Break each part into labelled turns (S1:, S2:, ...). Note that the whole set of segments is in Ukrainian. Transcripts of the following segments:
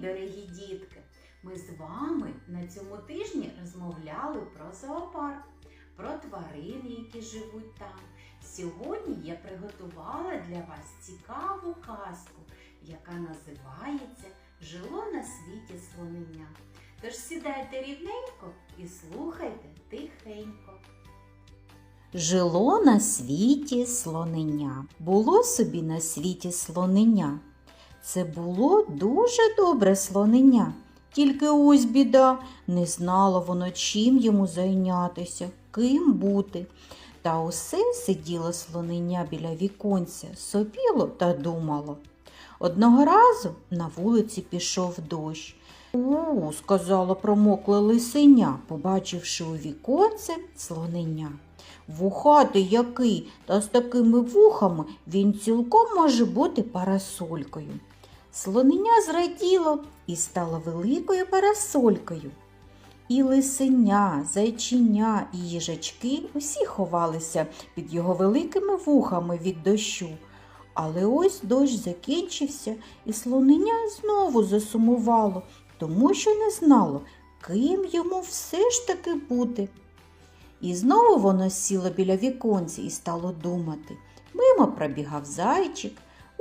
S1: дорогі дітки! Ми з вами на цьому тижні розмовляли про зоопарк, про тварин, які живуть там. Сьогодні я приготувала для вас цікаву казку, яка називається Жило на світі слонення. Тож сідайте рівненько і слухайте тихенько.
S2: Жило на світі слонення. Було собі на світі слонення. Це було дуже добре слонення. Тільки ось біда, не знало воно, чим йому зайнятися, ким бути. Та усе сиділо слонення біля віконця, сопіло та думало. Одного разу на вулиці пішов дощ. У, сказала промокле лисеня, побачивши у віконце слонення. Вухатий який, та з такими вухами він цілком може бути парасолькою. Слонення зраділо і стало великою парасолькою. І лисеня, зайчиня і їжачки усі ховалися під його великими вухами від дощу. Але ось дощ закінчився, і слонення знову засумувало, тому що не знало, ким йому все ж таки бути. І знову воно сіло біля віконця і стало думати. Мимо пробігав зайчик.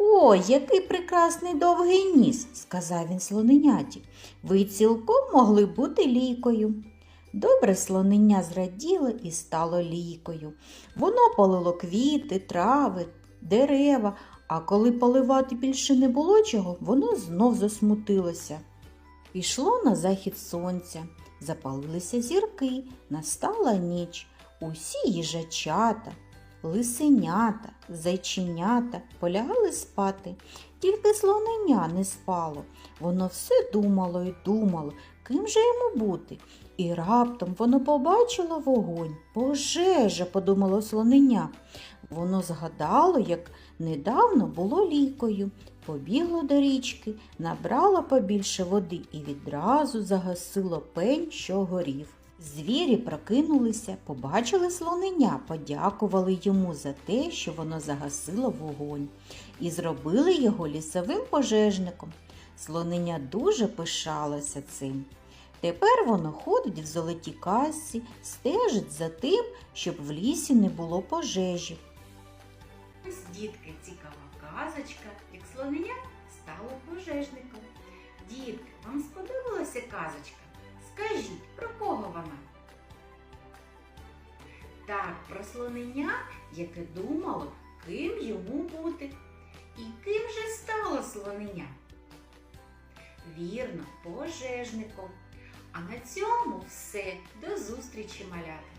S2: Ой, який прекрасний довгий ніс, сказав він слоненяті. Ви цілком могли бути лікою. Добре слонення зраділо і стало лікою. Воно полило квіти, трави, дерева, а коли поливати більше не було чого, воно знов засмутилося. Пішло на захід сонця, запалилися зірки, настала ніч. Усі їжачата, лисенята, зайченята полягали спати. Тільки слонення не спало. Воно все думало і думало, ким же йому бути. І раптом воно побачило вогонь. Пожежа, подумало слонення. Воно згадало, як недавно було лікою. Побігло до річки, набрало побільше води і відразу загасило пень, що горів. Звірі прокинулися, побачили слонення, подякували йому за те, що воно загасило вогонь, і зробили його лісовим пожежником. Слонення дуже пишалося цим. Тепер воно ходить в золотій касці, стежить за тим, щоб в лісі не було пожежі.
S1: Ось дітки цікава казочка, як слонення стало пожежником. Дітки, вам сподобалася казочка? Скажіть, про кого вона? Так, про слонення, яке думало, ким йому бути. І ким же стало слонення? Вірно, пожежником. А на цьому все. До зустрічі, малята!